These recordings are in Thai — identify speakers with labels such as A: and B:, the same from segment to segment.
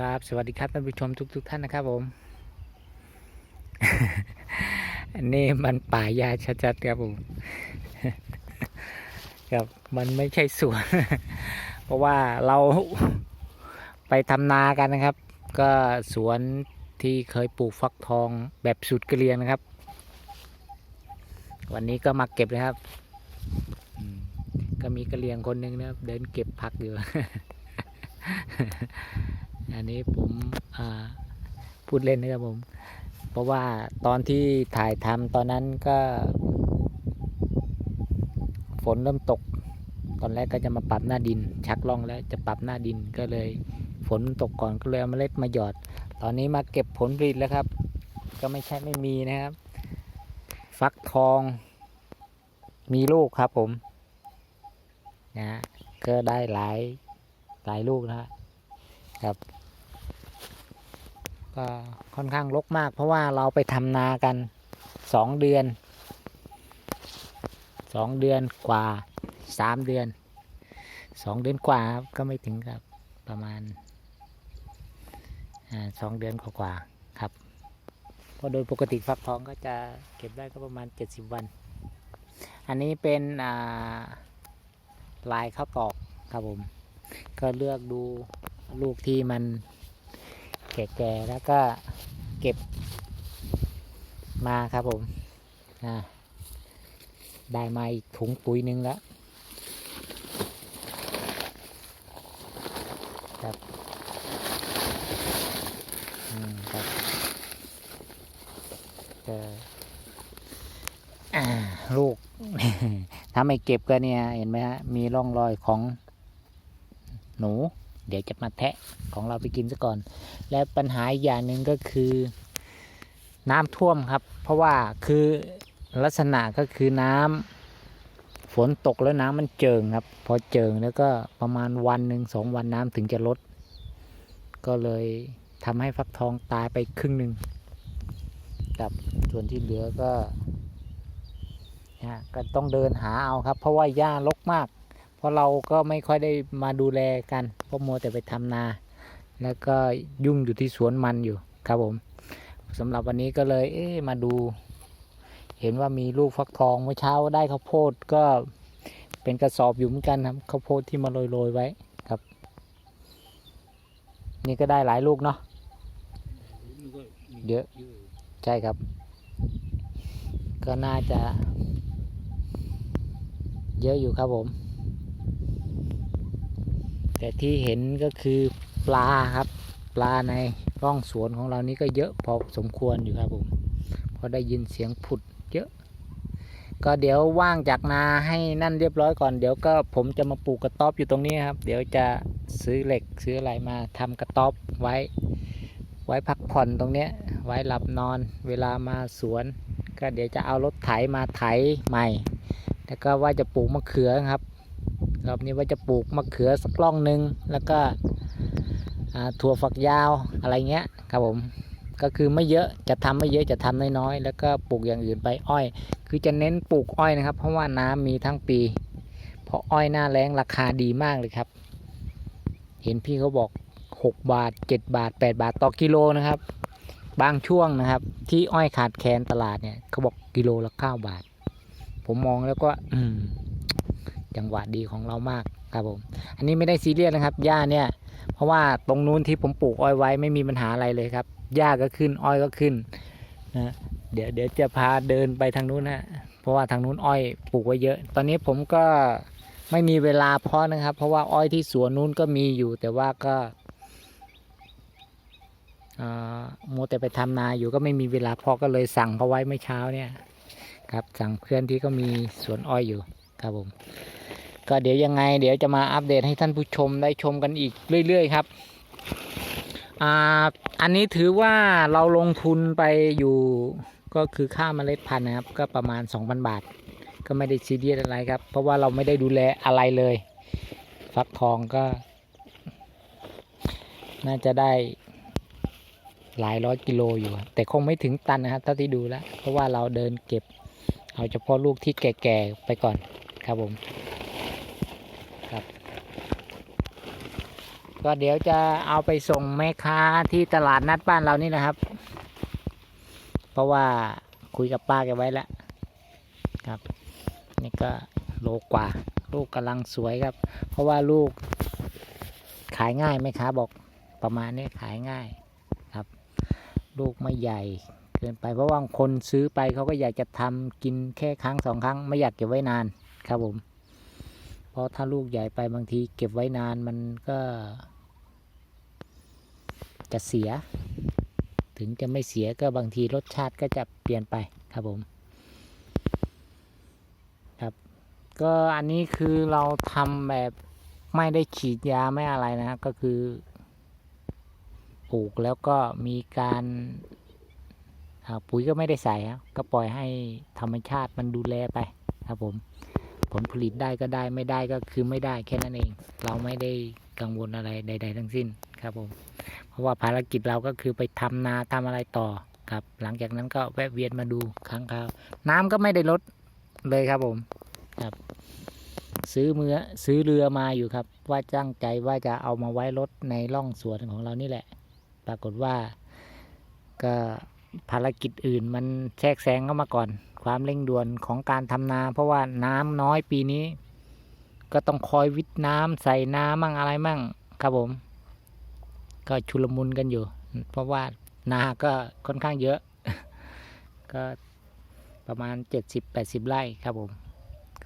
A: ครับ สวัสดีครับท่านผู้ชมทุกทุกๆท่านนะครับผม อันนี้มันป่ายาชัดๆครับผมครับมันไม่ใช่สวน เพราะว่าเราไปทำนากันนะครับ ก็สวนที่เคยปลูกฟักทองแบบสุดกระเรียงนะครับ วันนี้ก็มาเก็บนะครับ ก็มีกระเรียงคนหนึ่งนะครับ เดินเก็บผักอยู่ อันนี้ผมพูดเล่นนะครับผม เพราะว่าตอนที่ถ่ายทำตอนนั้นก็ ฝนเริ่มตก ตอนแรกก็จะมาปรับหน้าดิน ชักล่องแล้วจะปรับหน้าดินก็เลย ฝนตกก่อนก็เลยเอาเมล็ดมาหยอด ตอนนี้มาเก็บผลผลิตแล้วครับ ก็ไม่ใช่ไม่มีนะครับ ฟักทอง มีลูกครับผมนะก็ได้หลายหลายลูกนะครับ ก็ค่อนข้างรกมาก เพราะว่าเราไปทำนากันสองเดือนสองเดือนกว่าสามเดือนสองเดือนกว่าครับก็ไม่ถึงครับประมาณอสองเดือนกว่าๆครับเพราะโดยปกติฟักทองก็จะเก็บได้ก็ประมาณเจ็ดสิบวัน อันนี้เป็นลายข้าวตอกครับผม ก็เลือกดูลูกที่มัน แก่ๆแล้วก็เก็บมาครับผมได้มาอีกถุงปุ๋ยหนึ่งแล้วครับอืมครับเจออ่าลูก ถ้าไม่เก็บก็เนี่ย เห็นไหมฮะ มีร่องรอยของหนู เดี๋ยวจะมาแทะของเราไปกินซะก่อน และปัญหาอีกอย่างหนึ่งก็คือน้ำท่วมครับ เพราะว่าคือลักษณะก็คือน้ำฝนตกแล้วน้ำมันเจิงครับ พอเจิงแล้วก็ประมาณวันหนึ่งสองวันน้ำถึงจะลด ก็เลยทำให้ฟักทองตายไปครึ่งหนึ่งกับส่วนที่เหลือก็ฮะก็ต้องเดินหาเอาครับ เพราะว่าหญ้ารกมาก เพราะเราก็ไม่ค่อยได้มาดูแลกันเพราะมัวแต่ไปทำนา แล้วก็ยุ่งอยู่ที่สวนมันอยู่ครับผมสำหรับวันนี้ก็เลย เอ๊มาดู เห็นว่ามีลูกฟักทองเมื่อเช้าได้ข้าวโพดก็เป็นกระสอบอยู่เหมือนกันครับข้าวโพดที่มาโรยๆไว้ครับ นี่ก็ได้หลายลูกเนาะเยอะใช่ครับ ก็น่าจะ เยอะอยู่ครับผม แต่ที่เห็นก็คือปลาครับ ปลาในร่องสวนของเรานี่ก็เยอะพอสมควรอยู่ครับผมเพราะได้ยินเสียงผุดเยอะ ก็เดี๋ยวว่างจากนาให้นั่นเรียบร้อยก่อนเดี๋ยวก็ผมจะมาปลูกกระต๊อบอยู่ตรงนี้ครับ เดี๋ยวจะซื้อเหล็กซื้ออะไรมาทำกระต๊อบไว้ ไว้พักผ่อนตรงเนี้ย ไว้หลับนอนเวลามาสวน ก็เดี๋ยวจะเอารถไถมาไถใหม่แล้วก็ว่าจะปลูกมะเขือครับ รอบนี้ว่าจะปลูกมะเขือสักล่องหนึ่งแล้วก็ถั่วฝักยาวอะไรเงี้ยครับผมก็คือไม่เยอะจะทำไม่เยอะจะทำน้อยๆแล้วก็ปลูกอย่างอื่นไปอ้อย คือจะเน้นปลูกอ้อยนะครับ เพราะว่าน้ำมีทั้งปี เพราะอ้อยหน้าแรงราคาดีมากเลยครับ เห็นพี่เขาบอก 6 บาท 7 บาท 8 บาทต่อกิโลนะครับ บางช่วงนะครับ ที่อ้อยขาดแคลนตลาดเนี่ยเขาบอกกิโลละ9บาท ผมมองแล้วก็ อืม จังหวะดีของเรามากครับผม อันนี้ไม่ได้ซีเรียสนะครับหญ้าเนี่ย เพราะว่าตรงนู้นที่ผมปลูกอ้อยไว้ไม่มีปัญหาอะไรเลยครับหญ้าก็ขึ้นอ้อยก็ขึ้นนะเดี๋ยวเดี๋ยวจะพาเดินไปทางนู้นนะเพราะว่าทางนู้นอ้อยปลูกไว้เยอะ ตอนนี้ผมก็ไม่มีเวลาเพาะนะครับ เพราะว่าอ้อยที่สวนนู้นก็มีอยู่ แต่ว่าก็อ่ามัวแต่ไปทำนาอยู่ก็ไม่มีเวลาเพาะก็เลยสั่งเขาไว้เมื่อเช้าเนี่ยครับสั่งเพื่อนที่ก็มีสวนอ้อยอยู่ ครับผมก็เดี๋ยวยังไง เดี๋ยวจะมาอัปเดตให้ท่านผู้ชมได้ชมกันอีกเรื่อย ๆ ครับอ่าอันนี้ถือว่าเราลงทุนไปอยู่ก็คือค่าเมล็ดพันธุ์นะครับ ก็ประมาณ 2,000 บาท ก็ไม่ได้ซีเรียสอะไรครับ เพราะว่าเราไม่ได้ดูแลอะไรเลย ฟักทองก็ น่าจะได้หลายร้อยกิโลอยู่แต่คงไม่ถึงตันนะครับเท่าที่ดูแล้ว เพราะว่าเราเดินเก็บ เอาเฉพาะลูกที่แก่ๆไปก่อน ครับผมครับ ก็เดี๋ยวจะเอาไปส่งแม่ค้าที่ตลาดนัดบ้านเรานี่นะครับ เพราะว่าคุยกับป้าแกไว้แล้วครับ นี่ก็โลกว่า ลูกกำลังสวยครับ เพราะว่าลูกขายง่ายไหมค้าบอกประมาณนี้ขายง่ายครับ ลูกไม่ใหญ่เกินไปเพราะว่าคนซื้อไปเขาก็อยากจะทำกินแค่ครั้งสองครั้ง ไม่อยากเก็บไว้นาน ครับผม เพราะถ้าลูกใหญ่ไปบางทีเก็บไว้นานมันก็ จะเสีย ถึงจะไม่เสียก็บางทีรสชาติก็จะเปลี่ยนไปครับผม ครับ ก็อันนี้คือเราทำแบบไม่ได้ฉีดยาไม่อะไรนะก็คือปลูกแล้วก็มีการปุ๋ยก็ไม่ได้ใส่ครับก็ปล่อยให้ธรรมชาติมันดูแลไปครับผม ผลผลิตได้ก็ได้ไม่ได้ก็คือไม่ได้แค่นั้นเอง เราไม่ได้กังวลอะไรใด ๆ ทั้งสิ้นครับผม เพราะว่าภารกิจเราก็คือไปทำนาทำอะไรต่อครับ หลังจากนั้นก็แวะเวียนมาดูครั้งคราว น้ำก็ไม่ได้ลดเลยครับผมครับ ซื้อเมื่อซื้อเรือมาอยู่ครับ ว่าจ้างใจว่าจะเอามาไว้รถในร่องสวนของเรานี่แหละ ปรากฏว่าก็ภารกิจอื่นมันแทรกแซงเข้ามาก่อน ความเร่งด่วนของการทำนา เพราะว่าน้ำน้อยปีนี้ ก็ต้องคอยวิทน้ำใส่น้ำมั่งอะไรมั่ง ครับผม ก็ชุลมุนกันอยู่ เพราะว่านาก็ค่อนข้างเยอะ ก็ประมาณ 70-80 ไร่ครับผม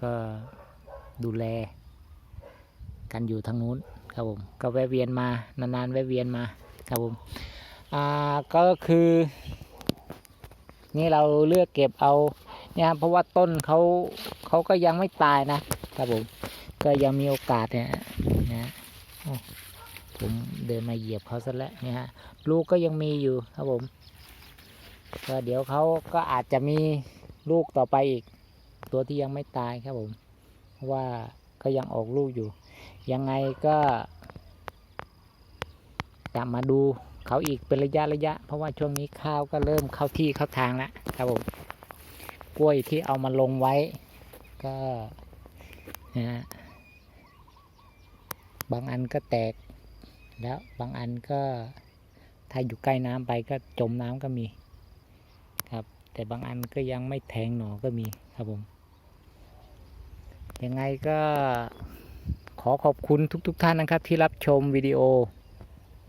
A: ก็ดูแล กันอยู่ทางนู้นครับผมก็แวะเวียนมานานๆแวะเวียนมาครับผมอ่าก็คือ นี่เราเลือกเก็บเอาเนี่ยเพราะว่าต้นเขาเขาก็ยังไม่ตายนะครับผมก็ยังมีโอกาสเนี่ยนะผมเดินมาเหยียบเขาซะแล้วเนี่ยฮะลูกก็ยังมีอยู่ครับผมก็เดี๋ยวเขาก็อาจจะมีลูกต่อไปอีก ตัวที่ยังไม่ตายครับผมเพราะว่าก็ยังออกลูกอยู่ ยังไงก็จะมาดู เขาอีกเป็นระยะระยะ เพราะว่าช่วงนี้ข้าวก็เริ่มเข้าที่เข้าทางแล้วครับผมกล้วยที่เอามาลงไว้ ก็นะฮะบางอันก็แตก แล้วบางอันก็ถ้าอยู่ใกล้น้ำไปก็จมน้ำก็มีครับ แต่บางอันก็ยังไม่แทงหนอก็มีครับผมยังไงก็ขอขอบคุณทุกๆทท่านนะครับที่รับชมวิดีโอ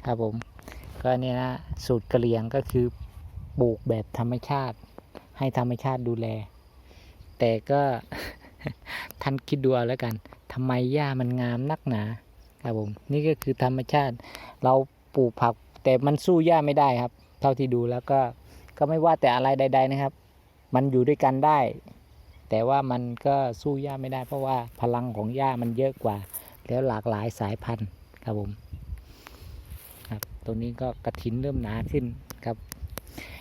A: ครับผม ก็เนี่ยนะสูตรกะเหรี่ยงก็คือปลูกแบบธรรมชาติ ให้ธรรมชาติดูแล แต่ก็ท่านคิดดูเอาแล้วกันทำไมหญ้ามันงามนักหนาครับผมนี่ก็คือธรรมชาติ เราปลูกผัก แต่มันสู้หญ้าไม่ได้ครับ เท่าที่ดูแล้วก็ก็ไม่ว่าแต่อะไรใด ๆนะครับ มันอยู่ด้วยกันได้ แต่ว่ามันก็สู้หญ้าไม่ได้ เพราะว่าพลังของหญ้ามันเยอะกว่า แล้วหลากหลายสายพันธุ์ครับผม ครับตัวนี้ก็กระถินเริ่มหนาขึ้นครับ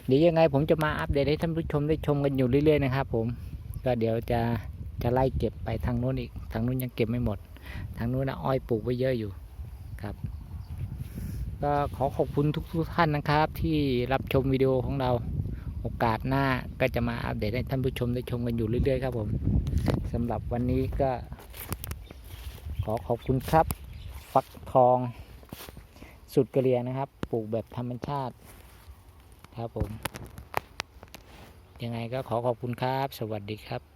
A: เดี๋ยวยังไงผมจะมาอัปเดตให้ท่านผู้ชมได้ชมกันอยู่เรื่อยๆนะครับ ผม ก็เดี๋ยวจะจะไล่เก็บไปทางนู้นอีก ทางนู้นยังเก็บไม่หมด ทางนู้นนะอ้อยปลูกไว้เยอะอยู่ครับ ก็ขอขอบคุณทุกๆท่านนะครับ ที่รับชมวิดีโอของเรา โอกาสหน้าก็จะมาอัปเดตให้ท่านผู้ชมได้ชมกันอยู่เรื่อยๆครับผมสำหรับวันนี้ก็ ขอขอบคุณครับ ฟักทอง สุดกระเรียงนะครับ ปลูกแบบธรรมชาติครับผม ยังไงก็ขอขอบคุณครับ สวัสดีครับ